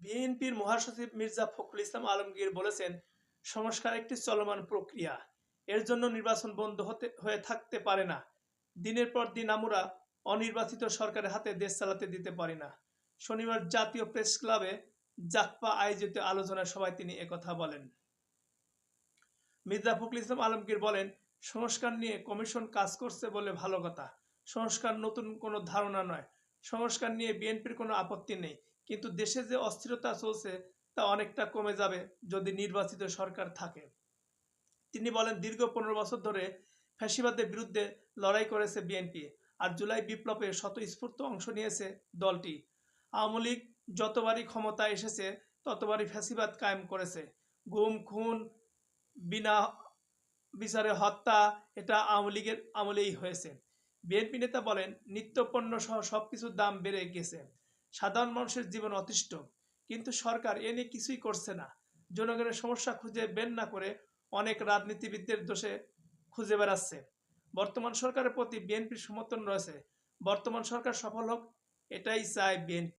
বিএনপির মহাসচিব মির্জা ফখরুল ইসলাম আলমগীর বলেছেন, সংস্কার একটি চলমান প্রক্রিয়া। এর জন্য নির্বাচন বন্ধ হতে, হয়ে থাকতে পারে না। দিনের পর দিন আমরা অনির্বাচিত সরকারের হাতে দেশ চালাতে দিতে পারি না। শনিবার জাতীয় প্রেস ক্লাবে জাকপা আয়োজিত আলোচনা সভায় তিনি একথা বলেন। মির্জা ফখরুল ইসলাম আলমগীর বলেন, সংস্কার নিয়ে কমিশন কাজ করছে বলে ভালো কথা। সংস্কার নতুন কোনো ধারণা নয়। সংস্কার নিয়ে বিএনপির কোনো আপত্তি নেই। কিন্তু দেশে যে অস্থিরতা চলছে, তা অনেকটা কমে যাবে যদি নির্বাচিত সরকার থাকে। তিনি বলেন, দীর্ঘ পনেরো বছর ধরে ফ্যাসিবাদের বিরুদ্ধে লড়াই করেছে বিএনপি আর জুলাই বিপ্লবে স্বতঃস্ফূর্ত অংশ নিয়েছে দলটি। আওয়ামী লীগ যতবারই ক্ষমতায় এসেছে, ততবারই ফ্যাসিবাদ কায়েম করেছে। গুম, খুন, বিনা বিচারে হত্যা, এটা আওয়ামী লীগের আমলেই হয়েছে। বিএনপি নেতা বলেন, নিত্যপণ্য সহ সবকিছুর দাম বেড়ে গেছে। সাধারণ মানুষের জীবন অতিষ্ঠ। কিন্তু সরকার এ নিয়ে কিছুই করছে না। জনগণের সমস্যা খুঁজে বের না করে অনেক রাজনীতিবিদদের দোষে খুঁজে বেড়াচ্ছে। বর্তমান সরকারের প্রতি বিএনপির সমর্থন রয়েছে। বর্তমান সরকার সফল হোক, এটাই চায় বিএনপি।